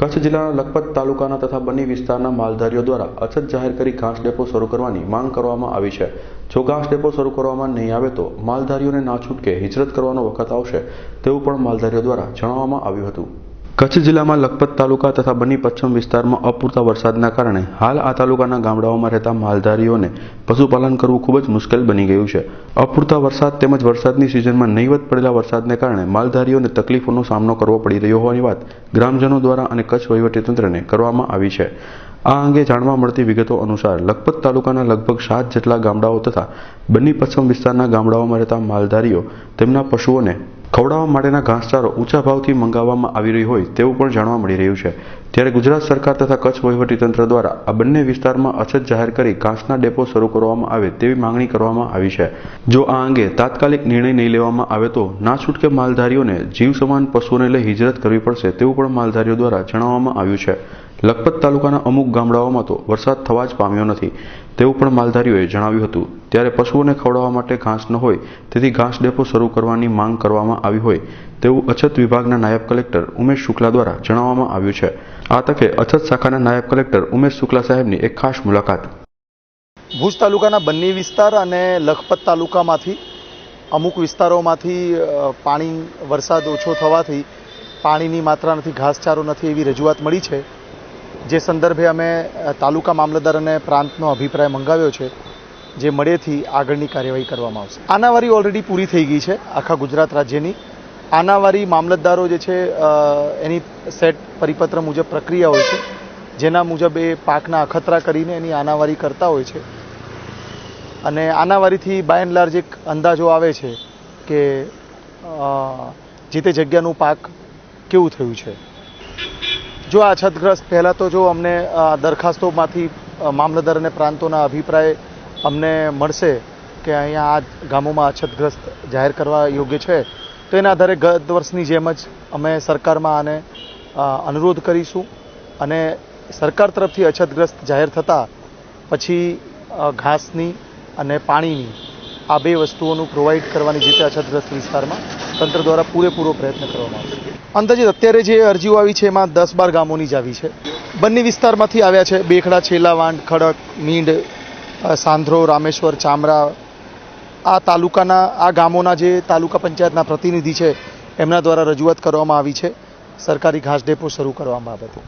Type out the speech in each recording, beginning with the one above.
કચ્છ જિલ્લાના લખપત તાલુકાના તથા બન્ની વિસ્તારના માલધારીઓ દ્વારા અછત જાહેર કરી ઘાસ ડેપો શરૂ કરવાની માંગ કરવામાં આવી છે. જો ઘાસ ડેપો શરૂ કરવામાં નહીં આવે તો માલધારીઓને ના છૂટકે હિજરત કરવાનો વખત આવશે તેવું પણ માલધારીઓ દ્વારા જણાવવામાં આવ્યું હતું. કચ્છ જિલ્લામાં લખપત તાલુકા તથા બની પશ્ચિમ વિસ્તારમાં અપૂરતા વરસાદના કારણે હાલ આ તાલુકાના ગામડાઓમાં રહેતા માલધારીઓને પશુપાલન કરવું ખૂબ જ મુશ્કેલ બની ગયું છે. અપૂરતા વરસાદ તેમજ વરસાદની સિઝનમાં નહીવત પડેલા વરસાદને કારણે માલધારીઓને તકલીફોનો સામનો કરવો પડી રહ્યો હોવાની વાત ગ્રામજનો દ્વારા અને કચ્છ વહીવટીતંત્રને કરવામાં આવી છે. આ અંગે જાણવા મળતી વિગતો અનુસાર લખપત તાલુકાના લગભગ સાત જેટલા ગામડાઓ તથા બન્ની પશ્ચિમ વિસ્તારના ગામડાઓમાં રહેતા માલધારીઓ તેમના પશુઓને ખવડાવવા માટેના ઘાસચારો ઊંચા ભાવથી મંગાવવામાં આવી રહી હોય તેવું પણ જાણવા મળી રહ્યું છે. ત્યારે ગુજરાત સરકાર તથા કચ્છ વહીવટીતંત્ર દ્વારા આ બંને વિસ્તારમાં અછત જાહેર કરી ઘાસના ડેપો શરૂ કરવામાં આવે તેવી માંગણી કરવામાં આવી છે. જો આ અંગે તાત્કાલિક નિર્ણય નહીં લેવામાં આવે તો ના છૂટકે માલધારીઓને જીવ સમાન પશુઓને લઈ હિજરત કરવી પડશે તેવું પણ માલધારીઓ દ્વારા જણાવવામાં આવ્યું છે. લખપત તાલુકાના અમુક ગામડાઓમાં તો વરસાદ થવા જ પામ્યો નથી તેવું પણ માલધારીઓએ જણાવ્યું હતું. ત્યારે પશુઓને ખવડાવવા માટે ઘાસ ન હોય તેથી ઘાસ ડેપો શરૂ કરવાની માંગ કરવામાં આવી હોય તેવું અછત વિભાગના નાયબ કલેક્ટર ઉમેશ શુક્લા દ્વારા જણાવવામાં આવ્યું છે. આ તકે અછત શાખાના નાયબ કલેક્ટર ઉમેશ શુક્લા સાહેબની એક ખાસ મુલાકાત. ભુજ તાલુકાના બંને વિસ્તાર અને લખપત તાલુકામાંથી અમુક વિસ્તારોમાંથી પાણી, વરસાદ ઓછો થવાથી પાણીની માત્રા નથી ઘાસચારો નથી એવી રજૂઆત મળી છે. જે સંદર્ભે અમે તાલુકા મામલતદાર અને પ્રાંતનો અભિપ્રાય મંગાવ્યો છે, જે મળેથી આગળની કાર્યવાહી કરવામાં આવશે. આનાવારી ઓલરેડી પૂરી થઈ ગઈ છે આખા ગુજરાત રાજ્યની. આનાવારી મામલતદારો જે છે એની સેટ પરિપત્ર મુજબ પ્રક્રિયા હોય છે. જેના મુજબ એ પાકના અખતરા કરીને એની આનાવારી કરતા હોય છે. અને આનાવારીથી બાય એન્ડ લાર્જ એક અંદાજો આવે છે કે જે તે જગ્યાનું પાક કેવું થયું છે. જો આ અછતગ્રસ્ત, પહેલાં તો જો અમને દરખાસ્તોમાંથી મામલતદાર અને પ્રાંતોના અભિપ્રાય અમને મળશે કે અહીંયા આ ગામોમાં અછતગ્રસ્ત જાહેર કરવા યોગ્ય છે તો એના આધારે ગત વર્ષની જેમ જ અમે સરકારમાં આને અનુરોધ કરીશું અને સરકાર તરફથી અછતગ્રસ્ત જાહેર થતાં પછી ઘાસની અને પાણીની આ બે વસ્તુઓનું પ્રોવાઈડ કરવાની જે તે અછતગ્રસ્ત વિસ્તારમાં તંત્ર દ્વારા પૂરેપૂરો પ્રયત્ન કરવામાં આવશે. અંદાજિત અત્યારે જે અરજીઓ આવી છે એમાં દસ બાર ગામોની જ આવી છે. બંને વિસ્તારમાંથી આવ્યા છે બેખડા છેલાવાંડ ખડક મીંડ સાંધ્રો, રામેશ્વર, ચામરા આ તાલુકાના, આ ગામોના જે તાલુકા પંચાયતના પ્રતિનિધિ છે, એમના દ્વારા રજૂઆત કરવામાં આવી છે. સરકારી ઘાસ ડેપો શરૂ કરવા બાબતે.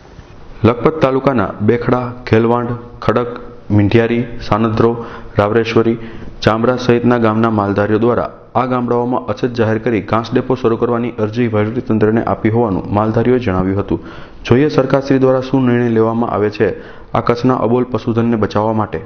લખપત તાલુકાના બેખડા, ખેલવાંડ, ખડક, મીંઢિયારી સાનદ્રો રાવરેશ્વરી, ચામરા સહિતના ગામના માલધારીઓ દ્વારા આ ગામડાઓમાં અછત જાહેર કરી ઘાસ ડેપો શરૂ કરવાની અરજી વહીવટીતંત્રને આપી હોવાનું માલધારીઓએ જણાવ્યું હતું. જોઈએ સરકારશ્રી દ્વારા શું નિર્ણય લેવામાં આવે છે આ કચ્છના અબોલ પશુધનને બચાવવા માટે.